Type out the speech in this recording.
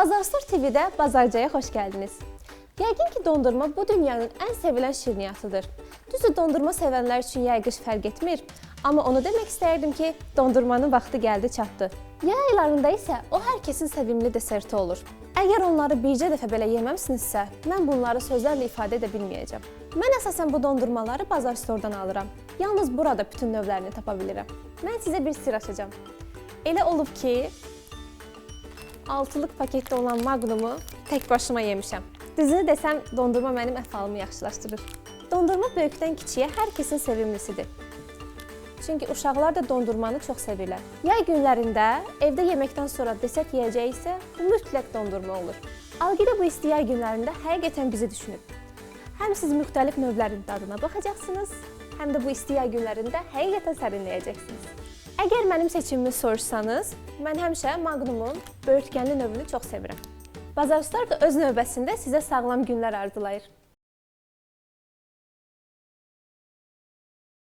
Bazarstor TV-də Bazarcaya xoş gəldiniz. Yəqin ki, dondurma bu dünyanın ən sevilən şirniyyatıdır. Düzdür, dondurma sevənlər üçün yayğış fərq etmir, amma onu demək istəyirdim ki, dondurmanın vaxtı gəldi, çatdı. Yay aylarında isə o hər kəsin sevimli deserti olur. Əgər onları bircə dəfə belə yeməmisinizsə, mən bunları sözlərlə ifadə edə bilməyəcəm. Mən əsasən bu dondurmaları Bazar Storedan alıram. Yalnız burada bütün növlərini tapa bilirəm. Mən sizə bir sir açacağam. Elə olub ki, altılıq paketdə olan Magnumu tək başıma yemişəm. Düzünü desəm, dondurma mənim əhvalımı yaxşılaşdırır. Dondurma böyükdən kiçiyə hər kəsin sevimlisidir. Çünki uşaqlar da dondurmanı çox sevirlər. Yay günlərində evdə yeməkdən sonra desert yeyəcəyi isə mütləq dondurma olur. Alqida bu isti yay günlərində həqiqətən bizi düşünüb. Həm siz müxtəlif növlərin dadına baxacaqsınız, həm də bu isti yay günlərində həqiqətən sərinləyəcəksiniz. Əgər mənim seçimimi soruşsanız, mən həmişə Magnumun böyürtkənli növünü çox sevirəm. Bazar Star da öz növbəsində sizə sağlam günlər arzulayır.